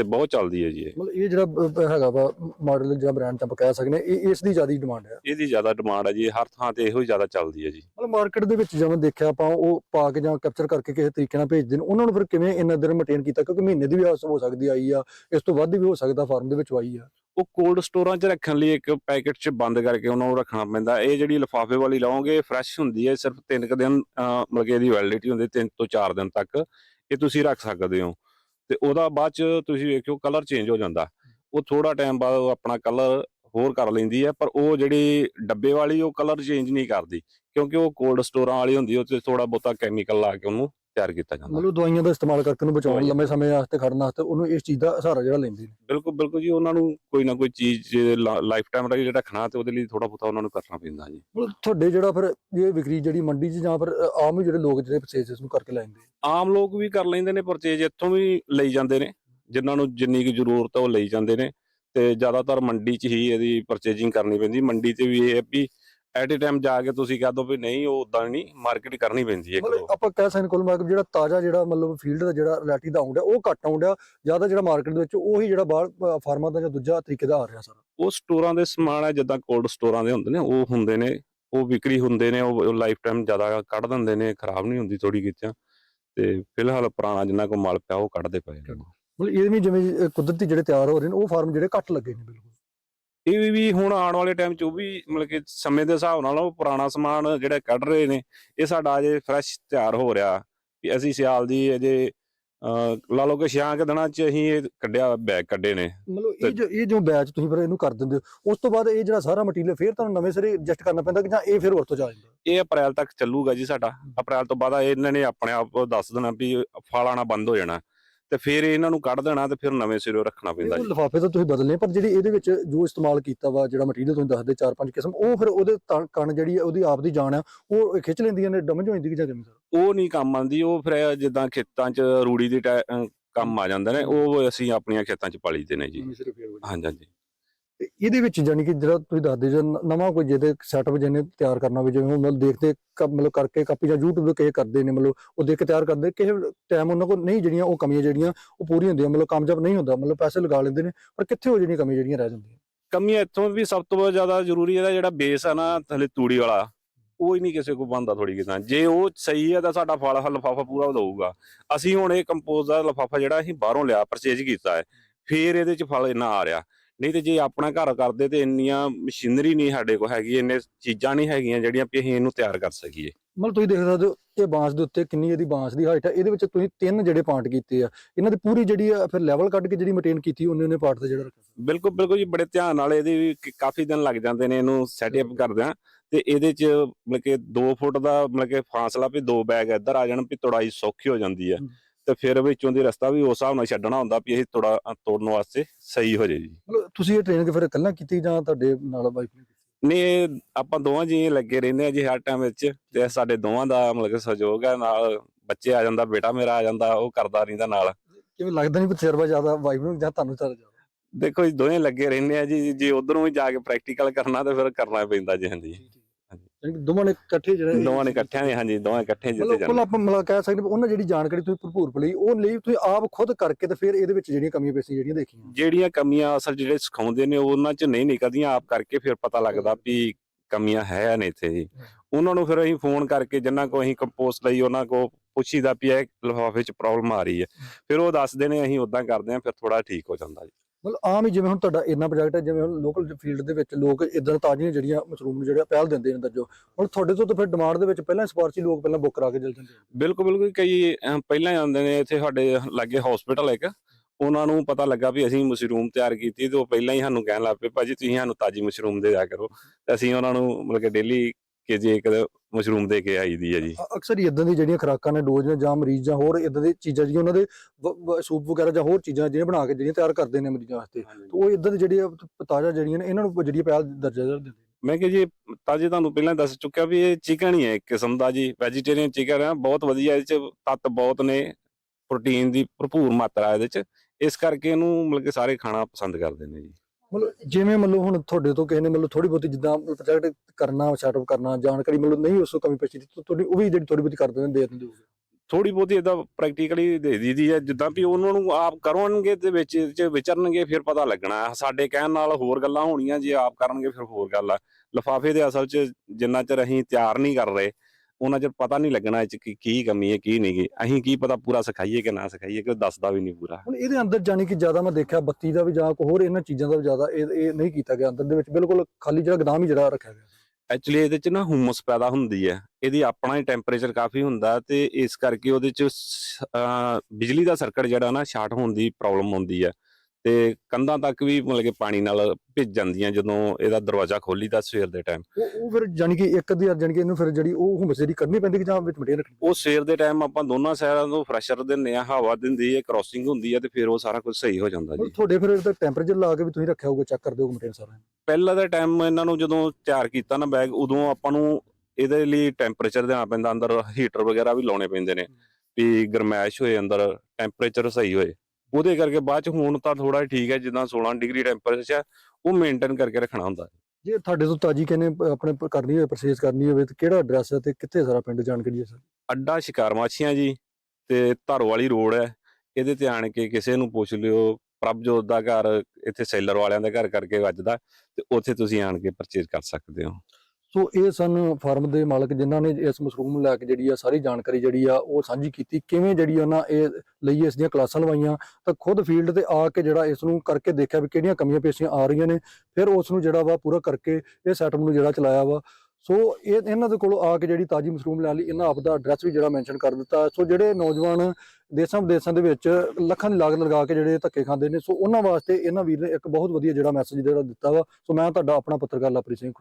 ਤੇ ਬਹੁਤ ਚੱਲਦੀ ਹੈ ਜੀ ਇਹ। ਮਤਲਬ ਇਹ ਜਿਹੜਾ ਹੈਗਾ ਵਾ ਮਾਡਲ ਜਿਹੜਾ ਬ੍ਰਾਂਡ ਤਾਂ ਆਪਾਂ ਕਹਿ ਸਕਦੇ ਹਾਂ ਇਹ ਇਸ ਦੀ ਜ਼ਿਆਦਾ ਡਿਮਾਂਡ ਹੈ। ਇਹਦੀ ਜ਼ਿਆਦਾ ਡਿਮਾਂਡ ਹੈ ਜੀ ਹਰ ਥਾਂ ਤੇ ਇਹੋ ਹੀ ਜ਼ਿਆਦਾ ਚੱਲਦੀ ਹੈ ਜੀ। ਮਤਲਬ ਮਾਰਕੀਟ ਦੇ ਵਿੱਚ ਜਿਵੇਂ ਦੇਖਿਆ ਆਪਾਂ ਉਹ ਪਾ ਕੇ ਜਾਂ ਕੈਪਚਰ ਕਰਕੇ ਕਿਸੇ ਤਰੀਕੇ ਨਾਲ ਭੇਜਦੇ ਨੇ ਉਹਨਾਂ ਨੂੰ ਫਿਰ ਕਿਵੇਂ ਇੰਨਾ ਦਿਨ ਮੇਨਟੇਨ ਕੀਤਾ? ਕਿਉਂਕਿ ਮਹੀਨੇ ਦੀ ਵੀ ਹੋ ਸਕਦੀ ਆਈ ਆ ਇਸ ਤੋਂ ਵੱਧ ਵੀ ਹੋ ਸਕਦਾ ਫਾਰਮ ਦੇ ਵਿੱਚ ਆਈ ਆ। ਉਹ ਕੋਲਡ ਸਟੋਰਾਂ 'ਚ ਰੱਖਣ ਲਈ ਇੱਕ ਪੈਕੇਟ 'ਚ ਬੰਦ ਕਰਕੇ ਉਹਨਾਂ ਨੂੰ ਰੱਖਣਾ ਪੈਂਦਾ। ਇਹ ਜਿਹੜੀ ਲਿਫਾਫੇ ਵਾਲੀ ਲਾਓਗੇ ਫਰੈਸ਼ ਹੁੰਦੀ ਹੈ ਸਿਰਫ 3 ਕੁ ਦਿਨ ਅਹ, ਮਤਲਬ ਕਿ ਇਹਦੀ ਵੈਲਿਡਿਟੀ ਹੁੰਦੀ 3 ਤੋਂ 4 ਦਿਨ ਤੱਕ। ਇਹ ਤੁਸੀਂ ਰੱਖ ਸਕਦੇ ਹੋ। ਤੇ ਉਹਦਾ ਬਾਅਦ 'ਚ ਤੁਸੀਂ ਵੇਖਿਓ ਕਲਰ ਚੇਂਜ ਹੋ ਜਾਂਦਾ। ਉਹ ਥੋੜਾ ਟਾਈਮ ਬਾਅਦ ਉਹ ਆਪਣਾ ਕਲਰ ਹੋਰ ਕਰ ਲੈਂਦੀ ਹੈ, ਪਰ ਉਹ ਜਿਹੜੀ ਡੱਬੇ ਵਾਲੀ ਉਹ ਕਲਰ ਚੇਂਜ ਨਹੀਂ ਕਰਦੀ। ਕਿਉਂਕਿ ਉਹ ਕੋਲਡ ਸਟੋਰਾਂ ਵਾਲੀ ਹੁੰਦੀ ਉਹ ਤੇ ਥੋੜਾ ਬਹੁਤਾ ਕੈਮੀਕਲ ਲਾ ਕੇ ਉਹਨੂੰ ਤਿਆਰ ਕੀਤਾ ਜਾਂਦਾ। ਮਤਲਬ ਦਵਾਈਆਂ ਦਾ ਇਸਤੇਮਾਲ ਕਰਕੇ ਉਹਨੂੰ ਬਚਾਉਣ। ਲੰਮੇ ਸਮੇਂ ਵਾਸਤੇ ਖੜਨ ਵਾਸਤੇ ਉਹਨੂੰ ਇਸ ਚੀਜ਼ ਦਾ ਸਹਾਰਾ ਜਿਹੜਾ ਲੈਂਦੇ ਨੇ। ਬਿਲਕੁਲ ਬਿਲਕੁਲ ਜੀ ਉਹਨਾਂ ਨੂੰ ਕੋਈ ਨਾ ਕੋਈ ਚੀਜ਼ ਲਾਈਫ ਟਾਈਮ ਲਈ ਰੱਖਣਾ ਤੇ ਉਹਦੇ ਲਈ ਥੋੜਾ ਬਹੁਤਾ ਉਹਨਾਂ ਨੂੰ ਕਰਨਾ ਪੈਂਦਾ ਜੀ। ਤੁਹਾਡੇ ਜਿਹੜਾ ਫਿਰ ਇਹ ਵਿਕਰੀ ਜਿਹੜੀ ਮੰਡੀ 'ਚ ਜਾਂ ਫਿਰ ਆਮ ਹੀ ਜਿਹੜੇ ਲੋਕ ਜਿਹੜੇ ਪਰਚੇਸ ਨੂੰ ਕਰਕੇ ਲੈਂਦੇ ਆਮ ਲੋਕ ਵੀ ਕਰ ਲੈਂਦੇ ਨੇ ਪਰਚੇਜ ਇੱਥੋਂ ਵੀ ਲਈ ਜਾਂਦੇ ਨੇ ਜਿਨ੍ਹਾਂ ਨੂੰ ਜਿੰਨੀ ਕੁ ਜ਼ਰੂਰਤ ਹੈ ਉਹ ਲਈ ਜਾਂਦੇ ਨੇ ਤੇ ਜ਼ਿਆਦਾਤਰ ਮੰਡੀ 'ਚ ਹੀ ਇਹਦੀ ਪਰਚੇਜਿੰਗ ਕਰਨੀ ਪੈਂਦੀ। ਮੰਡੀ ਤੇ ਵੀ ਇਹ ਹੈ ਵੀ ਐਟ ਏ ਟਾਈਮ ਜਾ ਕੇ ਤੁਸੀਂ ਕਹਿ ਦੋ ਵੀ ਨਹੀਂ ਉਹ ਉਦਾਂ ਨਹੀਂ ਮਾਰਕੀਟ ਕਰਨੀ ਪੈਂਦੀ ਹੈ ਇੱਕ ਮਤਲਬ ਆਪਾਂ ਕਹਿ ਸਕਦੇ ਕੋਲ ਮਾਰਕੀਟ ਜਿਹੜਾ ਤਾਜ਼ਾ ਜਿਹੜਾ ਮਤਲਬ ਫੀਲਡ ਦਾ ਜਿਹੜਾ ਰਿਲੇਟਿਵ ਦਾ ਆਉਂਦਾ ਉਹ ਘੱਟ ਆਉਂਦਾ ਜ਼ਿਆਦਾ ਜਿਹੜਾ ਮਾਰਕੀਟ ਦੇ ਵਿੱਚ ਉਹੀ ਜਿਹੜਾ ਬਾਹਰ ਫਾਰਮਾਂ ਦਾ ਜਾਂ ਦੂਜਾ ਤਰੀਕੇ ਦਾ ਆ ਰਿਹਾ ਸਾਰਾ। ਉਹ ਸਟੋਰਾਂ ਦੇ ਸਮਾਨ ਹੈ ਜਿੱਦਾਂ ਕੋਲਡ ਸਟੋਰਾਂ ਦੇ ਹੁੰਦੇ ਨੇ ਉਹ ਹੁੰਦੇ ਨੇ ਉਹ ਵਿਕਰੀ ਹੁੰਦੇ ਨੇ ਉਹ ਲਾਈਫ ਟਾਈਮ ਜ਼ਿਆਦਾ ਕੱਢ ਦਿੰਦੇ ਨੇ ਖਰਾਬ ਨਹੀਂ ਹੁੰਦੀ ਥੋੜੀ ਕਿਚਾ ਤੇ ਫਿਲਹਾਲ ਪੁਰਾਣਾ ਜਿੰਨਾ ਕੋ ਮਾਲ ਪਿਆ ਉਹ ਕੱਢਦੇ ਪਏ ਨੇ। ਮਤਲਬ ਇਹ ਵੀ ਜਿਵੇਂ ਅ, ਕੁਦਰਤੀ ਜਿਹੜੇ ਤਿਆਰ ਹੋ ਰਹੇ ਨੇ ਉਹ ਫਾਰਮ ਜਿਹੜੇ ਘੱਟ ਲੱਗੇ ਨੇ ਬਿਲਕੁਲ। ਇਹ ਵੀ- ਵੀ ਹੁਣ ਆਉਣ ਵਾਲੇ ਟਾਈਮ 'ਚ ਉਹ ਵੀ ਮਤਲਬ ਕਿ ਸਮੇਂ ਦੇ ਹਿਸਾਬ ਨਾਲ ਉਹ ਪੁਰਾਣਾ ਸਮਾਨ ਜਿਹੜਾ ਕੱਢ ਰਹੇ ਨੇ ਇਹ ਸਾਡਾ ਅਜੇ ਫਰੈਸ਼ ਤਿਆਰ ਹੋ ਰਿਹਾ। ਵੀ ਅਸੀਂ ਸਿਆਲ ਦੀ ਅਜੇ ਲਾ ਲਓ ਕਿ ਛਿਆਂ ਕੁ ਦਿਨਾਂ 'ਚ ਅਸੀਂ ਇਹ ਕੱਢਿਆ ਬੈਗ ਕੱਢੇ ਨੇ। ਮਤਲਬ ਇਹ ਜੋ ਇਹ ਜੋ ਬੈਚ ਤੁਸੀਂ ਫਿਰ ਇਹਨੂੰ ਕਰ ਦਿੰਦੇ ਹੋ ਉਸ ਤੋਂ ਬਾਅਦ ਇਹ ਜਿਹੜਾ ਸਾਰਾ ਮਟੀਰੀਅਲ ਫਿਰ ਤੁਹਾਨੂੰ ਨਵੇਂ ਸਿਰੇ ਐਡਜਸਟ ਕਰਨਾ ਪੈਂਦਾ ਕਿ ਜਾਂ ਇਹ ਫਿਰ ਵਰਤੋਂ ਚ ਆ ਜਾਂਦਾ? ਇਹ ਅਪ੍ਰੈਲ ਤੱਕ ਚੱਲੂਗਾ ਜੀ ਸਾਡਾ। ਅਪ੍ਰੈਲ ਤੋਂ ਬਾਅਦ ਇਹਨਾਂ ਨੇ ਆਪਣੇ ਆਪ ਦੱਸ ਦੇਣਾ ਵੀ ਫਲ ਆਉਣਾ ਬੰਦ ਹੋ ਜਾਣਾ। ਤੇ ਫਿਰ ਇਹਨਾਂ ਨੂੰ ਕੱਢ ਦੇਣਾ ਤੇ ਫਿਰ ਨਵੇਂ ਸਿਰੋਂ ਰੱਖਣਾ ਪੈਂਦਾ ਜੀ। ਲਿਫਾਫੇ ਤਾਂ ਤੁਸੀਂ ਬਦਲਨੇ ਪਰ ਜਿਹੜੀ ਇਹਦੇ ਵਿੱਚ ਜੋ ਇਸਤੇਮਾਲ ਕੀਤਾ ਵਾ ਜਿਹੜਾ ਮਟੀਰੀਅਲ ਤੁਸੀਂ ਦੱਸਦੇ ਚਾਰ ਪੰਜ ਕਿਸਮ ਉਹ ਫਿਰ ਉਹਦੇ ਕਣ ਜਿਹੜੀ ਉਹਦੀ ਆਪ ਦੀ ਜਾਨ ਆ ਉਹ ਖਿੱਚ ਲੈਂਦੀਆਂ ਨੇ ਡਮਜ ਹੋ ਜਾਂਦੀ ਕਿ ਜਾਂ ਕਿਵੇਂ ਸਰ? ਉਹ ਨਹੀਂ ਕੰਮ ਆਉਂਦੀ ਉਹ ਫਿਰ ਜਿੱਦਾਂ ਖੇਤਾਂ 'ਚ ਰੂੜੀ ਦੀ ਕੰਮ ਆ ਜਾਂਦੇ ਨੇ ਉਹ ਅਸੀਂ ਆਪਣੀਆਂ ਖੇਤਾਂ 'ਚ ਪਾਲੀ ਦੇ ਨੇ ਜੀ। ਹਾਂਜੀ ਹਾਂਜੀ। ਤੇ ਇਹਦੇ ਵਿੱਚ ਜਾਨੀ ਕਿ ਜਿਹੜਾ ਤੁਸੀਂ ਦੱਸਦੇ ਜੇ ਨਵਾਂ ਕੋਈ ਜਿਹਦੇ ਸੈਟਅਪ ਜਿਹਨੇ ਤਿਆਰ ਕਰਨਾ ਹੋਵੇ ਜਿਵੇਂ ਮਤਲਬ ਦੇਖਦੇ ਮਤਲਬ ਕਰਕੇ ਕਾਪੀ ਜਾਂ YouTube ਤੇ ਕਿਸੇ ਕਰਦੇ ਨੇ ਮਤਲਬ ਉਹ ਦੇਖ ਕੇ ਤਿਆਰ ਕਰਦੇ, ਕਿਸੇ ਟਾਈਮ ਉਹਨਾਂ ਕੋਲ ਨਹੀਂ ਜਿਹੜੀਆਂ ਉਹ ਕਮੀਆਂ ਜਿਹੜੀਆਂ ਉਹ ਪੂਰੀਆਂ ਹੁੰਦੀਆਂ, ਮਤਲਬ ਕਾਮਯਾਬ ਨਹੀਂ ਹੁੰਦਾ, ਮਤਲਬ ਪੈਸੇ ਲਗਾ ਲੈਂਦੇ ਨੇ, ਪਰ ਕਿੱਥੇ ਉਹ ਜਿਹੜੀਆਂ ਕਮੀਆਂ ਜਿਹੜੀਆਂ ਰਹਿ ਜਾਂਦੀਆਂ? ਕਮੀਆਂ ਇੱਥੋਂ ਵੀ ਸਭ ਤੋਂ ਜ਼ਿਆਦਾ ਜ਼ਰੂਰੀ ਇਹਦਾ ਜਿਹੜਾ ਬੇਸ ਆ ਨਾ, ਥੱਲੇ ਤੂੜੀ ਵਾਲਾ, ਉਹ ਹੀ ਨਹੀਂ ਕਿਸੇ ਕੋ ਬੰਦਾ ਥੋੜੀ ਕਿਸਾਂ ਜੇ ਉਹ ਸਹੀ ਹੈ ਤਾਂ ਸਾਡਾ ਫਲ, ਲਫਾਫਾ ਪੂਰਾ ਵਧਾਊਗਾ ਅਸੀਂ ਹੁਣ ਇਹ ਕੰਪੋਜ਼ ਦਾ ਲਫਾਫਾ ਜਿਹੜਾ ਅਸੀਂ ਬਾਹਰੋਂ ਲਿਆ ਪਰਚੇਜ ਕੀਤਾ ਹੈ, ਫੇਰ ਇਹਦੇ ਚ ਫਲ ਇੰਨਾ ਆ ਰਿਹਾ। ਨਹੀਂ ਤੇ ਜੇ ਆਪਣਾ ਘਰ ਕਰਦੇ ਤੇ ਇੰਨੀਆਂ ਮਸ਼ੀਨਰੀ ਨਹੀਂ ਸਾਡੇ ਕੋਲ ਹੈਗੀ ਇੰਨੇ ਚੀਜ਼ਾਂ ਨਹੀਂ ਹੈਗੀਆਂ ਜਿਹੜੀਆਂ ਵੀ ਅਸੀਂ ਇਹਨੂੰ ਤਿਆਰ ਕਰ ਸਕੀਏ। ਮਤਲਬ ਤੁਸੀਂ ਦੇਖ ਸਕਦੇ ਹੋ ਇਹ ਬਾਂਸ ਦੇ ਉੱਤੇ ਕਿੰਨੀ ਇਹਦੀ ਬਾਂਸ ਦੀ ਹਾਈਟ ਹੈ ਇਹਦੇ ਵਿੱਚ ਤੁਸੀਂ ਤਿੰਨ ਜਿਹੜੇ ਪਾਰਟ ਕੀਤੇ ਆ। ਇਹਨਾਂ ਦੀ ਪੂਰੀ ਜਿਹੜੀ ਆ ਫਿਰ ਲੈਵਲ ਕੱਢ ਕੇ ਜਿਹੜੀ ਮੇਨਟੇਨ ਕੀਤੀ ਉਹਨੇ ਉਹਨੇ ਪਾਰਟ ਤੇ ਜਿਹੜਾ ਰੱਖਿਆ ਬਿਲਕੁਲ ਬਿਲਕੁਲ ਜੀ ਬੜੇ ਧਿਆਨ ਨਾਲ ਇਹਦੇ ਵੀ ਕਾਫੀ ਦਿਨ ਲੱਗ ਜਾਂਦੇ ਨੇ ਇਹਨੂੰ ਸੈਟਅਪ ਕਰਦਿਆਂ। ਤੇ ਇਹਦੇ ਚ ਮਤਲਬ ਕਿ 2 ਫੁੱਟ ਦਾ ਮਤਲਬ ਕਿ ਫਾਸਲਾ ਵੀ ਦੋ ਬੈਗ ਇੱਧਰ ਆ ਜਾਣ ਵੀ ਤੁੜਾਈ ਸੌਖੀ ਹੋ ਜਾਂਦੀ ਹੈ। ਹਮ। ਤੇ ਫਿਰ ਵਿੱਚੋਂ ਦੀ ਰਸਤਾ ਵੀ ਉਸ ਹਿਸਾਬ ਨਾਲ ਛੱਡਣਾ ਹੁੰਦਾ ਵੀ ਇਹ ਤੁੜਾ ਤੋੜਨ ਵਾਸਤੇ ਸਹੀ ਹੋ ਜੇ ਜੀ। ਮਤਲਬ ਤੁਸੀਂ ਇਹ ਟ੍ਰੇਨਿੰਗ ਫਿਰ ਇਕੱਲਾ ਕੀਤੀ ਜਾਂ ਤੁਹਾਡੇ ਨਾਲ ਵਾਈਫ ਨੇ ਕੀਤੀ? ਨਹੀਂ ਇਹ ਆਪਾਂ ਦੋਵਾਂ ਜੀ ਲੱਗੇ ਰਹਿੰਦੇ ਆ ਜੀ ਹਰ ਟਾਈਮ ਵਿੱਚ ਤੇ ਸਾਡੇ ਦੋਵਾਂ ਦਾ ਮਤਲਬ ਕਿ ਸਹਿਯੋਗ ਹੈ ਨਾਲ ਬੱਚੇ ਆ ਜਾਂਦਾ ਬੇਟਾ ਮੇਰਾ ਆ ਜਾਂਦਾ ਉਹ ਕਰਦਾ ਰਹਿੰਦਾ ਨਾਲ। ਕਿਵੇਂ ਲੱਗਦਾ ਨਹੀਂ ਤਜਰਬਾ ਜ਼ਿਆਦਾ ਵਾਈਫ ਨੂੰ ਜਾਂ ਤੁਹਾਨੂੰ ਜ਼ਿਆਦਾ? ਦੇਖੋ ਜੀ ਦੋਵੇਂ ਲੱਗੇ ਰਹਿੰਦੇ ਆ ਜੀ ਜੇ ਉਧਰੋਂ ਵੀ ਜਾ ਕੇ ਪ੍ਰੈਕਟੀਕਲ ਕਰਨਾ ਤੇ ਫਿਰ ਕਰਨਾ ਪੈਂਦਾ ਜੀ ਹਾਂਜੀ। ਯਾਨੀ ਦੋਵਾਂ ਨੇ ਇਕੱਠੇ ਜਿਹੜੇ ਦੋਵਾਂ ਨੇ ਇਕੱਠਿਆਂ ਨੇ ਹਾਂਜੀ ਦੋਵੇਂ ਇਕੱਠੇ ਜਿੱਤੇ ਮਤਲਬ ਜਾਂਦੇ ਆਪਾਂ ਮਤਲਬ ਕਹਿ ਸਕਦੇ ਉਹਨਾਂ ਜਿਹੜੀ ਜਾਣਕਾਰੀ ਤੁਸੀਂ ਭਰਪੂਰ ਲਈ ਉਹ ਲਈ ਤੁਸੀਂ ਆਪ ਖੁਦ ਕਰਕੇ ਤੇ ਫਿਰ ਇਹਦੇ ਵਿੱਚ ਜਿਹੜੀਆਂ ਕਮੀਆਂ ਪੇਸ਼ੀਆਂ ਜਿਹੜੀਆਂ ਦੇਖੀਆਂ। ਜਿਹੜੀਆਂ ਕਮੀਆਂ ਅਸਲ ਜਿਹੜੇ ਸਿਖਾਉਂਦੇ ਨੇ ਉਹਨਾਂ 'ਚ ਨਹੀਂ ਨਿਕਲਦੀਆਂ ਆਪ ਕਰਕੇ ਫਿਰ ਪਤਾ ਲੱਗਦਾ ਵੀ ਕਮੀਆਂ ਹੈ ਨੇ ਇੱਥੇ ਜੀ। ਉਹਨਾਂ ਨੂੰ ਫਿਰ ਅਸੀਂ ਫੋਨ ਕਰਕੇ ਜਿੰਨਾ ਕੋ ਅਸੀਂ ਕੰਪੋਸਟ ਲਈ ਉਹਨਾਂ ਕੋ ਪੁੱਛੀਦਾ ਵੀ ਇਹ ਲਿਫਾਫੇ 'ਚ ਪ੍ਰੋਬਲਮ ਆ ਰਹੀ ਹੈ। ਫਿਰ ਉਹ ਦੱਸਦੇ ਨੇ ਅਸੀਂ ਉਦਾਂ ਕਰਦੇ ਹਾਂ ਫਿਰ ਥੋੜਾ ਠੀਕ ਹੋ ਜਾਂਦਾ ਜੀ। ਮਤਲਬ ਆਮ ਹੀ ਜਿਵੇਂ ਹੁਣ ਤੁਹਾਡਾ ਇੰਨਾ ਪ੍ਰੋਜੈਕਟ ਹੈ ਜਿਵੇਂ ਹੁਣ ਲੋਕਲ ਫੀਲਡ ਦੇ ਵਿੱਚ ਲੋਕ ਇਦਾਂ ਤਾਜ਼ੀਆਂ ਜਿਹੜੀਆਂ ਮਸ਼ਰੂਮ ਨੂੰ ਜਿਹੜੇ ਪਹਿਲ ਦਿੰਦੇ ਨੇ ਦੱਜੋ ਹੁਣ ਤੁਹਾਡੇ ਤੋਂ ਤਾਂ ਫਿਰ ਡਿਮਾਂਡ ਦੇ ਵਿੱਚ ਪਹਿਲਾਂ ਸਪਾਰਸ਼ੀ ਲੋਕ ਪਹਿਲਾਂ ਬੁੱਕ ਕਰਾ ਕੇ ਚਲ ਜਾਂਦੇ ਬਿਲਕੁਲ ਬਿਲਕੁਲ ਕਈ ਅਹ, ਪਹਿਲਾਂ ਆਉਂਦੇ ਨੇ ਇੱਥੇ ਸਾਡੇ ਲਾਗੇ ਹਸਪੀਟਲ ਇੱਕ। ਉਹਨਾਂ ਨੂੰ ਪਤਾ ਲੱਗਾ ਵੀ ਅਸੀਂ ਮਸ਼ਰੂਮ ਤਿਆਰ ਕੀਤੀ ਤੇ ਉਹ ਪਹਿਲਾਂ ਹੀ ਸਾਨੂੰ ਕਹਿਣ ਲੱਗ ਪਏ ਭਾਜੀ ਤੁਸੀਂ ਸਾਨੂੰ ਤਾਜੀ ਮਸ਼ਰੂਮ ਦੇ ਜਾ ਕਰੋ। ਤੇ ਅਸੀਂ ਉਹਨਾਂ ਨੂੰ ਮਤਲਬ ਕਿ ਡੇਲੀ ਕੇਜੀ ਇੱਕ ਮਸ਼ਰੂਮ ਦੇ ਕੇ ਆਈਦੀ ਹੈ ਜੀ। ਅ- ਅਕਸਰ ਹੀ ਇਦਾਂ ਦੀ ਜਿਹੜੀਆਂ ਖੁਰਾਕਾਂ ਨੇ ਡੋਜ਼ ਜਾਂ ਮਰੀਜ਼ ਜਾਂ ਹੋਰ ਇਦਾਂ ਦੀ ਚੀਜ਼ਾਂ ਜਿਹੜੀਆਂ ਉਹਨਾਂ ਦੇ ਵ- ਵ- ਸੂਪ ਵਗੈਰਾ ਜਾਂ ਹੋਰ ਚੀਜ਼ਾਂ ਜਿਹੜੀਆਂ ਬਣਾ ਕੇ ਜਿਹੜੀਆਂ ਤਿਆਰ ਕਰਦੇ ਨੇ ਮਰੀਜ਼ਾਂ ਵਾਸਤੇ। ਤੇ ਉਹ ਇਦਾਂ ਦੀ ਜਿਹੜੀਆਂ ਤਾਜ਼ਾ ਜਿਹੜੀਆਂ ਨੇ ਇਹਨਾਂ ਨੂੰ ਜਿਹੜੀ ਪਹਿਲ ਦਰਜਾ ਜਿਹੜਾ ਦਿੰਦੇ ਨੇ। ਮੈਂ ਕਿ ਜੀ ਤਾਜੇ ਤੁਹਾਨੂੰ ਪਹਿਲਾਂ ਦੱਸ ਚੁੱਕਿਆ ਵੀ ਇਹ ਚਿਕਨ ਹੀ ਹੈ ਇੱਕ ਕਿਸਮ ਦਾ ਜੀ ਵੈਜੀਟੇਰੀਅਨ ਚਿਕਨ ਹੈ ਬਹੁਤ ਵਧੀਆ ਇਹ ਚ ਤੱਤ ਬਹੁਤ ਨੇ ਪ੍ਰੋਟੀਨ ਦੀ ਭਰਪੂਰ ਮਾਤਰਾ ਇਹਦੇ ਚ। ਇਸ ਕਰਕੇ ਇਹਨੂੰ ਮਤਲਬ ਕਿ ਸਾਰੇ ਖਾਣਾ ਪਸੰਦ ਕਰਦੇ ਨੇ ਜੀ। ਮਤਲਬ ਜਿਵੇਂ ਮਤਲਬ ਹੁਣ ਤੁਹਾਡੇ ਤੋਂ ਕਿਸੇ ਨੇ ਮਤਲਬ ਥੋੜੀ ਬਹੁਤੀ ਜਿੱਦਾਂ ਪ੍ਰੋਜੈਕਟ ਕਰਨਾ ਸੈਟਅਪ ਕਰਨਾ, ਜਾਣਕਾਰੀ ਮਤਲਬ ਨਹੀਂ ਉਸ ਤੋਂ ਕਮੀ ਪੇਸ਼ੀ ਤੁਹਾਡੀ ਉਹ ਵੀ ਜਿਹੜੀ ਥੋੜੀ ਬਹੁਤੀ ਕਰ ਦਿੰਦੇ ਦੇ ਦਿੰਦੇ ਹੋਗੇ ਥੋੜੀ ਬਹੁਤੀ ਇਹਦਾ ਪ੍ਰੈਕਟੀਕਲੀ ਦੇ ਦੀਦੀ ਹੈ, ਜਿੱਦਾਂ ਵੀ ਉਹਨਾਂ ਨੂੰ ਆਪ ਕਰਨਗੇ ਤੇ ਵਿੱਚ ਚ ਵਿਚਰਨਗੇ, ਫਿਰ ਪਤਾ ਲੱਗਣਾ। ਸਾਡੇ ਕਹਿਣ ਨਾਲ ਹੋਰ ਗੱਲਾਂ ਹੋਣੀਆਂ, ਜੇ ਆਪ ਕਰਨਗੇ, ਫਿਰ ਹੋਰ ਗੱਲ ਆ। ਲਿਫਾਫੇ ਦੇ ਅਸਲ 'ਚ ਜਿੰਨਾ ਚਿਰ ਅਸੀਂ ਤਿਆਰ ਨਹੀਂ ਕਰ ਰਹੇ ਉਹਨਾਂ ਚਿਰ ਪਤਾ ਨਹੀਂ ਲੱਗਣਾ ਇਹ 'ਚ ਕੀ ਕੀ ਕਮੀ ਹੈ ਕੀ ਨਹੀਂ ਅਸੀਂ ਕੀ ਪਤਾ ਪੂਰਾ ਸਿਖਾਈਏ ਕਿ ਨਾ ਸਿਖਾਈਏ ਕਿ ਉਹ ਦੱਸਦਾ ਵੀ ਨਹੀਂ ਪੂਰਾ। ਹੁਣ ਇਹਦੇ ਅੰਦਰ ਜਾਣੀ ਕਿ ਜ਼ਿਆਦਾ ਮੈਂ ਦੇਖਿਆ ਬੱਤੀ ਦਾ ਵੀ ਜਾਂ ਕੋਈ ਹੋਰ ਇਹਨਾਂ ਚੀਜ਼ਾਂ ਦਾ ਵੀ ਜ਼ਿਆਦਾ ਇਹ ਇਹ ਨਹੀਂ ਕੀਤਾ ਗਿਆ ਅੰਦਰ ਦੇ ਵਿੱਚ। ਬਿਲਕੁਲ ਖਾਲੀ ਜਿਹੜਾ ਗਦਾਮ ਹੀ ਜਿਹੜਾ ਰੱਖਿਆ ਗਿਆ। ਐਕਚੁਅਲੀ ਇਹਦੇ 'ਚ ਨਾ ਹਿਊਮਸ ਪੈਦਾ ਹੁੰਦੀ ਹੈ। ਇਹਦੀ ਆਪਣਾ ਹੀ ਟੈਂਪਰੇਚਰ ਕਾਫੀ ਹੁੰਦਾ ਤੇ ਇਸ ਕਰਕੇ ਉਹਦੇ 'ਚ ਬਿਜਲੀ ਦਾ ਸਰਕਟ ਜਿਹੜਾ ਨਾ ਸ਼ਾਰਟ ਹੋਣ ਦੀ ਪ੍ਰੋਬਲਮ ਹੁੰਦੀ ਹੈ। ਤੇ ਕੰਧਾਂ ਤੱਕ ਵੀ ਮਤਲਬ ਕਿ ਪਾਣੀ ਨਾਲ ਭਿੱਜ ਜਾਂਦੀਆਂ ਜਦੋਂ ਇਹਦਾ ਦਰਵਾਜ਼ਾ ਖੋਲੀਦਾ ਸਵੇਰ ਦੇ ਟਾਈਮ ਉਹ ਫਿਰ ਜਾਣੀ ਕਿ ਇੱਕ ਦੀ ਜਾਣੀ ਕਿ ਇਹਨੂੰ ਫਿਰ ਜਿਹੜੀ ਉਹ ਹੁਮਸ ਜਿਹੜੀ ਕਰਨੀ ਪੈਂਦੀ ਕਿ ਜਾਂ ਵਿੱਚ ਮਟੇਰ ਰੱਖਣੀ ਉਹ ਸਵੇਰ ਦੇ ਟਾਈਮ ਆਪਾਂ ਦੋਨਾਂ ਸਾਈਡਾਂ ਤੋਂ ਫਰੈਸ਼ਰ ਦਿੰਦੇ ਆ ਹਵਾ ਦਿੰਦੀ ਹੈ ਕ੍ਰਾਸਿੰਗ ਹੁੰਦੀ ਹੈ ਤੇ ਫਿਰ ਉਹ ਸਾਰਾ ਕੁਝ ਸਹੀ ਹੋ ਜਾਂਦਾ ਜੀ। ਤੁਹਾਡੇ ਫਿਰ ਇਹਦਾ ਟੈਂਪਰੇਚਰ ਲਾ ਕੇ ਵੀ ਤੁਸੀਂ ਰੱਖਿਆ ਹੋਊਗਾ ਚੈੱਕ ਕਰਦੇ ਹੋ ਮਟੇਰ ਸਾਰਾ। ਪਹਿਲਾਂ ਦਾ ਟਾਈਮ ਇਹਨਾਂ ਨੂੰ ਜਦੋਂ ਤਿਆਰ ਕੀਤਾ ਨਾ ਬੈਗ ਉਦੋਂ ਆਪਾਂ ਨੂੰ ਇਹਦੇ ਲਈ ਟੈਂਪਰੇਚਰ ਦੇਣਾ ਪੈਂਦਾ ਅੰਦਰ ਹੀਟਰ ਵਗੈਰਾ ਵੀ ਲਾਉਣੇ ਪੈਂਦੇ ਨੇ ਵੀ ਗਰਮੈਸ਼ ਹੋਏ ਅੰਦਰ ਟੈਂਪਰੇਚਰ ਸਹੀ ਹੋਏ। ਉਹਦੇ ਕਰਕੇ ਬਾਅਦ ਚ ਹੁਣ ਤਾਂ ਥੋੜਾ ਠੀਕ ਹੈ ਜਿੱਦਾਂ 16 ਡਿਗਰੀ ਟੈਂਪਰੇਚਰ ਹੈ ਉਹ ਮੇਨਟੇਨ ਕਰਕੇ ਰੱਖਣਾ ਹੁੰਦਾ ਜੇ ਤੁਹਾਡੇ ਤੋਂ ਤਾਜੀ ਕਹਿੰਦੇ ਆਪਣੇ ਕਰਨੀ ਹੋਵੇ ਪਰਚੇਸ ਕਰਨੀ ਹੋਵੇ ਤੇ ਕਿਹੜਾ ਐਡਰੈਸ ਹੈ ਤੇ ਕਿੱਥੇ ਸਾਰਾ ਪਿੰਡ ਜਾਣਕਾਰੀ ਹੈ ਸਰ? ਅੱਡਾ ਸ਼ਿਕਾਰ ਮਾਛੀਆਂ ਜੀ ਤੇ ਧਰੋ ਵਾਲੀ ਰੋਡ ਹੈ। ਇਹਦੇ ਤੇ ਆਣ ਕੇ ਕਿਸੇ ਨੂੰ ਪੁੱਛ ਲਿਓ ਪ੍ਰਭਜੋਤ ਦਾ ਘਰ ਇੱਥੇ ਸੈਲਰ ਵਾਲਿਆਂ ਦੇ ਘਰ ਕਰਕੇ ਵੱਜਦਾ ਤੇ ਉੱਥੇ ਤੁਸੀਂ ਆਣ ਕੇ ਪਰਚੇਜ਼ ਕਰ ਸਕਦੇ ਹੋ। ਸੋ ਇਹ ਸਨ ਫਾਰਮ ਦੇ ਮਾਲਕ ਜਿਨ੍ਹਾਂ ਨੇ ਇਸ ਮਸ਼ਰੂਮ ਨੂੰ ਲੈ ਕੇ ਜਿਹੜੀ ਆ ਸਾਰੀ ਜਾਣਕਾਰੀ ਜਿਹੜੀ ਆ ਉਹ ਸਾਂਝੀ ਕੀਤੀ। ਕਿਵੇਂ ਜਿਹੜੀ ਉਹਨਾਂ ਇਹ ਲਈ ਇਸ ਦੀਆਂ ਕਲਾਸਾਂ ਲਵਾਈਆਂ, ਤਾਂ ਖੁਦ ਫੀਲਡ ਤੇ ਆ ਕੇ ਜਿਹੜਾ ਇਸ ਨੂੰ ਕਰਕੇ ਦੇਖਿਆ ਵੀ ਕਿਹੜੀਆਂ ਕਮੀਆਂ ਪੇਸ਼ੀਆਂ ਆ ਰਹੀਆਂ ਨੇ, ਫਿਰ ਉਸ ਨੂੰ ਜਿਹੜਾ ਵਾ ਪੂਰਾ ਕਰਕੇ ਇਹ ਸੈਟਅਪ ਨੂੰ ਜਿਹੜਾ ਚਲਾਇਆ ਵਾ। ਸੋ ਇਹ ਇਹਨਾਂ ਦੇ ਕੋਲੋਂ ਆ ਕੇ ਜਿਹੜੀ ਤਾਜੀ ਮਸ਼ਰੂਮ ਲੈਣ ਲਈ, ਇਹਨਾਂ ਆਪ ਦਾ ਐਡਰੈਸ ਵੀ ਜਿਹੜਾ ਮੈਂਸ਼ਨ ਕਰ ਦਿੱਤਾ। ਸੋ ਜਿਹੜੇ ਨੌਜਵਾਨ ਦੇਸ਼ਾਂ ਵਿਦੇਸ਼ਾਂ ਦੇ ਵਿੱਚ ਲੱਖਾਂ ਦੀ ਲਾਗਤ ਲਗਾ ਕੇ ਜਿਹੜੇ ਧੱਕੇ ਖਾਂਦੇ ਨੇ, ਸੋ ਉਹਨਾਂ ਵਾਸਤੇ ਇਹਨਾਂ ਵੀਰ ਨੇ ਇੱਕ ਬਹੁਤ ਵਧੀਆ ਜਿਹੜਾ ਮੈਸੇਜ ਜਿਹੜਾ ਦਿੱਤਾ ਵਾ। ਸੋ ਮੈਂ ਤੁਹਾਡਾ ਆਪਣਾ ਪੱਤਰਕਾਰ ਲਵਪ੍ਰੀਤ ਸਿੰਘ